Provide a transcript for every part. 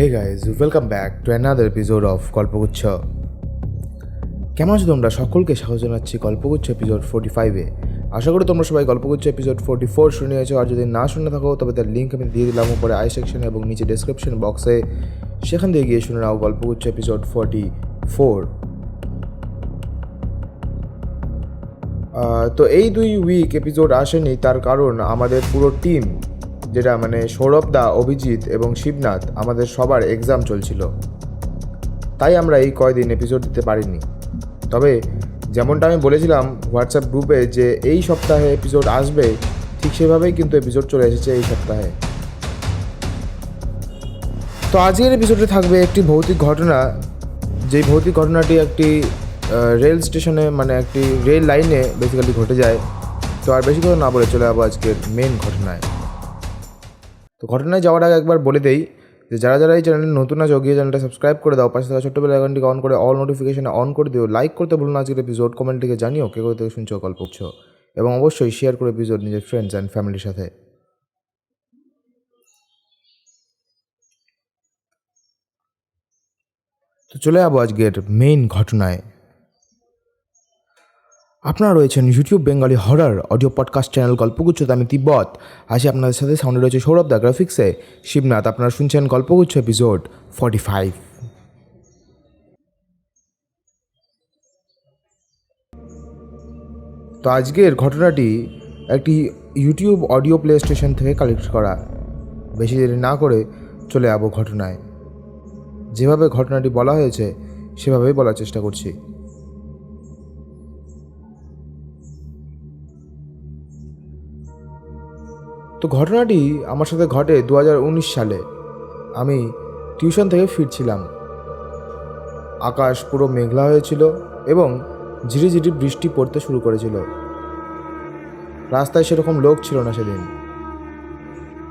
Hey guys welcome back to another episode of Golpoguccho কেমন আছো তোমরা? সকলকে স্বাগত জানাচ্ছি গল্পগুচ্ছ এপিসোড ফোর্টি ফাইভে আশা করি তোমরা সবাই গল্পগুচ্ছ এপিসোড ফোর্টি ফোর শুনে নিয়েছো আর যদি না শুনে থাকো, তবে তার লিঙ্ক আমি দিয়ে দিলাম উপরে আই সেকশনে এবং নিচে ডেসক্রিপশন বক্সে সেখান থেকে গিয়ে শুনে নাও গল্পগুচ্ছ এপিসোড ফোর্টি ফোর তো এই দুই উইক এপিসোড আসেনি, তার কারণ আমাদের পুরো টিম যেটা মানে সৌরভ দা, অভিজিৎ এবং শিবনাথ, আমাদের সবার এক্সাম চলছিল। তাই আমরা এই কয়দিন এপিসোড দিতে পারিনি। তবে যেমনটা আমি বলেছিলাম হোয়াটসঅ্যাপ গ্রুপে যে এই সপ্তাহে এপিসোড আসবে, ঠিক সেভাবেই কিন্তু এপিসোড চলে এসেছে এই সপ্তাহে। তো আজকের এপিসোডে থাকবে একটি ভৌতিক ঘটনা। যেই ভৌতিক ঘটনাটি একটি রেল স্টেশনে মানে একটি রেল লাইনে বেসিক্যালি ঘটে যায়। তো আর বেশি কথা না বলে চলে যাব আজকের মেন ঘটনায়। তো ঘটনায় যাওয়ার আগে একবার বলে দেই যে যারা যারা এই চ্যানেলে নতুন আছে, গিয়ে চ্যানেলটা সাবস্ক্রাইব করে দাও, পাশে থাকা ছোট্ট বেল আইকনটিকে অন করে অল নোটিফিকেশনে অন করে দিও। লাইক করতে ভুলো না, আজকের এপিসোড কমেন্ট থেকে জানিও কে কোথা থেকে শুনছো, গল্প করছ। এবং অবশ্যই শেয়ার করে এপিসোড নিজের ফ্রেন্ডস অ্যান্ড ফ্যামিলির সাথে। তো চলে যাব আজকের মেইন ঘটনায়। আপনারা রয়েছেন YouTube Bengali horror audio podcast channel গল্পগুচ্ছতে আমি তিব্বত। আজ আপনাদের সাথে সাউন্ডে রয়েছে সৌরভ দা গ্রাফিক্সে শিবনাথ, আপনারা শুনছেন গল্পগুচ্ছ এপিসোড ফর্টি ফাইভ তো আজকের ঘটনাটি একটি ইউটিউব অডিও প্লে স্টেশন থেকে কালেক্ট করা। বেশি দেরি না করে চলে যাব ঘটনায়। যেভাবে ঘটনাটি বলা হয়েছে, সেভাবেই বলার চেষ্টা করছি। তো ঘটনাটি আমার সাথে ঘটে দু হাজার উনিশ সালে। আমি টিউশন থেকে ফিরছিলাম। আকাশ পুরো মেঘলা হয়েছিল এবং ঝিরিঝিরি বৃষ্টি পড়তে শুরু করেছিল। রাস্তায় সেরকম লোক ছিল না সেদিন।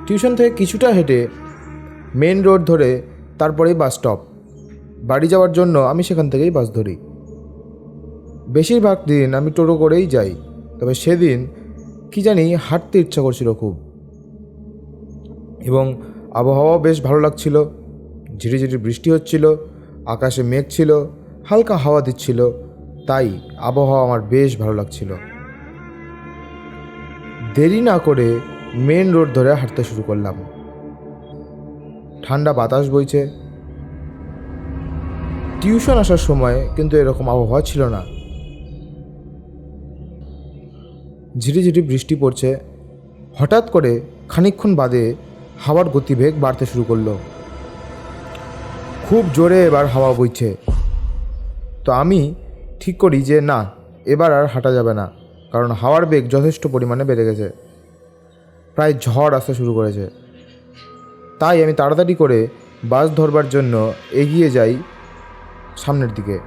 টিউশন থেকে কিছুটা হেঁটে মেন রোড ধরে তারপরেই বাস স্টপ। বাড়ি যাওয়ার জন্য আমি সেখান থেকেই বাস ধরি। বেশিরভাগ দিন আমি টোটো করেই যাই, তবে সেদিন কি জানি হাঁটতে ইচ্ছা করছিল খুব। এবং আবহাওয়াও বেশ ভালো লাগছিল। ঝিরিঝিরি বৃষ্টি হচ্ছিল, আকাশে মেঘ ছিল, হালকা হাওয়া দিচ্ছিল, তাই আবহাওয়া আমার বেশ ভালো লাগছিল। দেরি না করে মেন রোড ধরে হাঁটতে শুরু করলাম। ঠান্ডা বাতাস বইছে। টিউশন আসার সময় কিন্তু এরকম আবহাওয়া ছিল না। ঝিরিঝিরি বৃষ্টি পড়ছে। হঠাৎ করে খানিকক্ষণ বাদে হাওয়ার গতিবেগ বাড়তে শুরু করল। খুব জোরে এবার হাওয়া বইছে। তো আমি ঠিক করি যে, না, এবার আর হাঁটা যাবে না, কারণ হাওয়ার বেগ যথেষ্ট পরিমাণে বেড়ে গেছে। প্রায় ঝড় আসতে শুরু করেছে। তাই আমি তাড়াতাড়ি করে বাস ধরবার জন্য এগিয়ে যাই সামনের দিকে।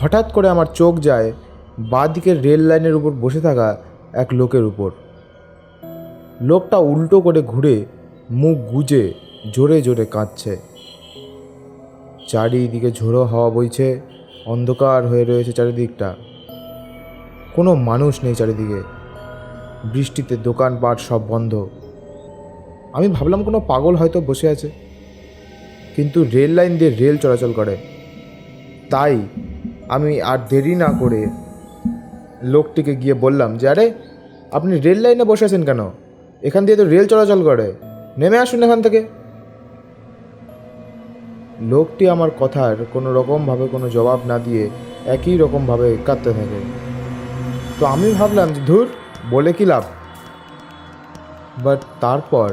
হঠাৎ করে আমার চোখ যায় বাঁ দিকের রেল লাইনের উপর বসে থাকা এক লোকের উপর। লোকটা উল্টো করে ঘুরে মুখ গুজে জোরে জোরে কাঁদছে। চারিদিকে ঝোড়ো হাওয়া বইছে, অন্ধকার হয়ে রয়েছে চারিদিকটা। কোনো মানুষ নেই চারিদিকে। বৃষ্টিতে দোকানপাট সব বন্ধ। আমি ভাবলাম কোনো পাগল হয়তো বসে আছে। কিন্তু রেল লাইন দিয়ে রেল চলাচল করে। তাই আমি আর দেরি না করে লোকটিকে গিয়ে বললাম যে, আরে, আপনি রেল লাইনে বসে আছেন কেন? এখান দিয়ে তো রেল চলাচল করে। নেমে আসুন এখান থেকে। লোকটি আমার কথার কোনো রকমভাবে কোনো জবাব না দিয়ে একই রকমভাবে কাঁদতে থাকে। তো আমি ভাবলাম যে, ধুর, বলে কি লাভ? বাট তারপর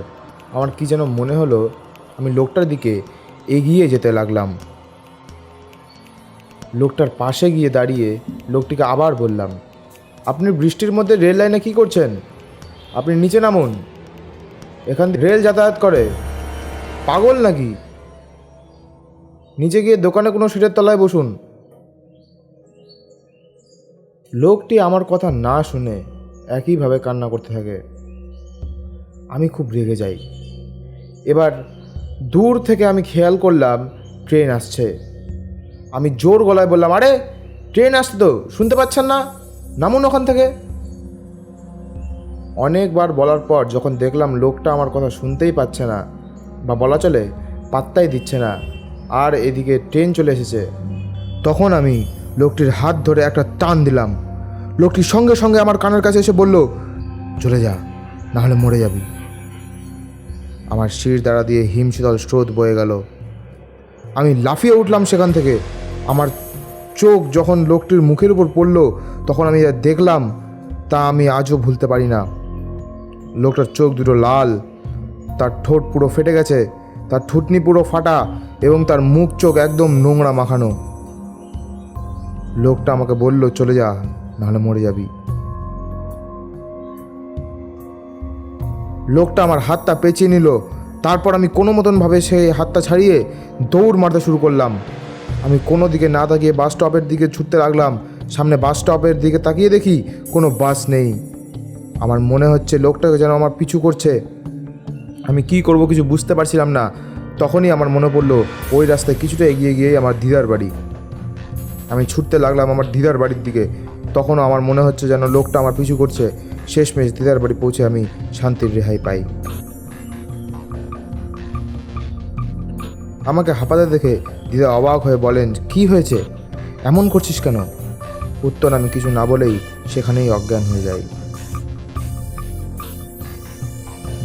আমার কি যেন মনে হলো, আমি লোকটার দিকে এগিয়ে যেতে লাগলাম। লোকটার পাশে গিয়ে দাঁড়িয়ে লোকটিকে আবার বললাম, আপনি বৃষ্টির মধ্যে রেল লাইনে কী করছেন? আপনি নিচে নামুন। এখান থেকে রেল যাতায়াত করে। পাগল নাকি? নিচে গিয়ে দোকানে কোনো সিটের তলায় বসুন। লোকটি আমার কথা না শুনে একইভাবে কান্না করতে থাকে। আমি খুব রেগে যাই। এবার দূর থেকে আমি খেয়াল করলাম, ট্রেন আসছে। আমি জোর গলায় বললাম, আরে, ট্রেন আসছে তো, শুনতে পাচ্ছেন না? নামুন ওখান থেকে। অনেকবার বলার পর যখন দেখলাম লোকটা আমার কথা শুনতেই পাচ্ছে না বা বলা চলে, পাত্তাই দিচ্ছে না। আর এদিকে ট্রেন চলে এসেছে। তখন আমি লোকটির হাত ধরে একটা টান দিলাম। লোকটি সঙ্গে সঙ্গে আমার কানের কাছে এসে বলল, চলে যা, নাহলে মরে যাবি। আমার শির দ্বারা দিয়ে হিমশীতল স্রোত বয়ে গেল। আমি লাফিয়ে উঠলাম সেখান থেকে। আমার চোখ যখন লোকটির মুখের উপর পড়ল, তখন আমি দেখলাম, তা আমি আজও ভুলতে পারি না। লোকটার চোখ দুটো লাল, তার ঠোঁট পুরো ফেটে গেছে, তার ঠুটনি পুরো ফাটা এবং তার মুখ চোখ একদম নোংরা মাখানো। লোকটা আমাকে বলল, চলে যা, নাহলে মরে যাবি। লোকটা আমার হাতটা পেঁচিয়ে নিল। তারপর আমি কোনো মতনভাবে সেই হাতটা ছাড়িয়ে দৌড় মারতে শুরু করলাম। আমি কোনো দিকে না তাকিয়ে বাস স্টপের দিকে ছুটতে লাগলাম। সামনে বাস স্টপের দিকে তাকিয়ে দেখি কোনো বাস নেই। আমার মনে হচ্ছে লোকটাকে যেন আমার পিছু করছে। আমি কি করব কিছু বুঝতে পারছিলাম না। তখনই আমার মনে পড়ল, ওই রাস্তায় কিছুটা এগিয়ে গিয়েই আমার দিদার বাড়ি। আমি ছুটতে লাগলাম আমার দিদার বাড়ির দিকে। তখনও আমার মনে হচ্ছে যেন লোকটা আমার পিছু করছে। শেষমেশ দিদার বাড়ি পৌঁছে আমি শান্তির রেহাই পাই। আমাকে হাঁপাতে দেখে দিদা অবাক হয়ে বলেন, কি হয়েছে? এমন করছিস কেন? উত্তর আমি কিছু না বলেই সেখানেই অজ্ঞান হয়ে যাই।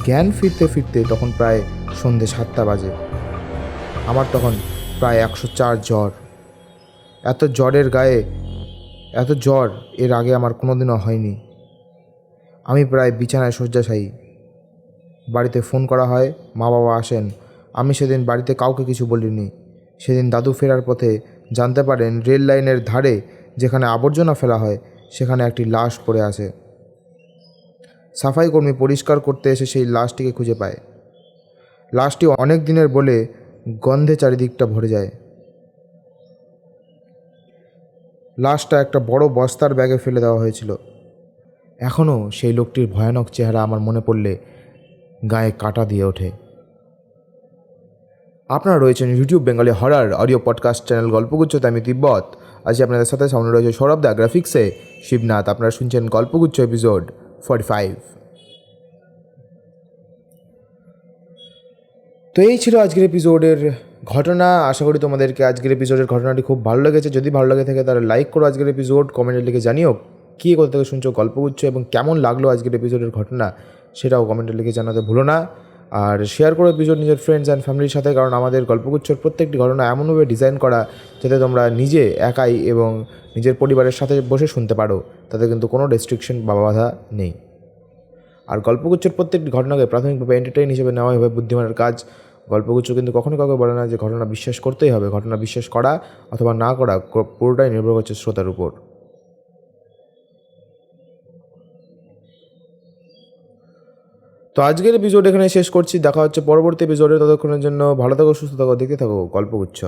জ্ঞান ফিরতে ফিরতে তখন প্রায় সন্ধে সাতটা বাজে। আমার তখন প্রায় একশো চার জ্বর। এত জ্বরের গায়ে, এত জ্বর এর আগে আমার কোনোদিনও হয়নি। আমি প্রায় বিছানায় শয্যাশায়ী। বাড়িতে ফোন করা হয় মা বাবা আসেন। আমি সেদিন বাড়িতে কাউকে কিছু বলিনি। সেদিন দাদু ফেরার পথে জানতে পারেন, রেল লাইনের ধারে যেখানে আবর্জনা ফেলা হয়, সেখানে একটি লাশ পড়ে আছে। সাফাই কর্মী পরিষ্কার করতে এসে সেই লাশটিকে খুঁজে পায়। লাশটি অনেক দিনের বলে গন্ধে চারিদিকটা ভরে যায়। লাশটা একটা বড় বস্তার ব্যাগে ফেলে দেওয়া হয়েছিল। এখনও সেই লোকটির ভয়ানক চেহারা আমার মনে পড়লে গায়ে কাটা দিয়ে ওঠে। আপনারা রয়েছেন YouTube Bengali horror audio podcast channel গল্পগুচ্ছতে আমি তিব্বত। আজ আপনাদের সাথে সামনে রয়েছে সৌরভ দা গ্রাফিক্সে শিবনাথ। আপনারা শুনছেন গল্পগুচ্ছ এপিসোড। ফর্টি ফাইভ তো এই ছিল আজকের এপিসোডের ঘটনা। আশা করি তোমাদেরকে আজকের এপিসোডের ঘটনাটি খুব ভালো লেগেছে। যদি ভালো লাগে থাকে তাহলে লাইক করো আজকের এপিসোড কমেন্টে লিখে জানিও কী কোথা থেকে শুনছো, গল্প গল্পগুচ্ছ এবং কেমন লাগল আজকের এপিসোডের ঘটনা, সেটাও কমেন্টে লিখে জানাতে ভুলো না। আর শেয়ার করো এপিসোড নিজের ফ্রেন্ডস অ্যান্ড ফ্যামিলির সাথে, কারণ আমাদের গল্পগুচ্ছর প্রত্যেকটি ঘটনা এমনভাবে ডিজাইন করা যাতে তোমরা নিজে একাই এবং নিজের পরিবারের সাথে বসে শুনতে পারো, তাতে কিন্তু কোনো রেস্ট্রিকশন বা বাধা নেই। আর গল্পগুচ্ছের প্রত্যেকটি ঘটনাকে প্রাথমিকভাবে এন্টারটেইন হিসেবে নেওয়াই হবে বুদ্ধিমানের কাজ। গল্পগুচ্ছ কিন্তু কখনো কাউকে বলে না যে ঘটনা বিশ্বাস করতেই হবে, ঘটনা বিশ্বাস করা অথবা না করা পুরোটাই নির্ভর করছে শ্রোতার উপর। তো আজকের এপিসোড এখানে শেষ করছি। দেখা হচ্ছে পরবর্তী এপিসোডে ততক্ষণের জন্য ভালো থাকো, সুস্থ থাকো, দেখতে থাকো, গল্পগুচ্ছ।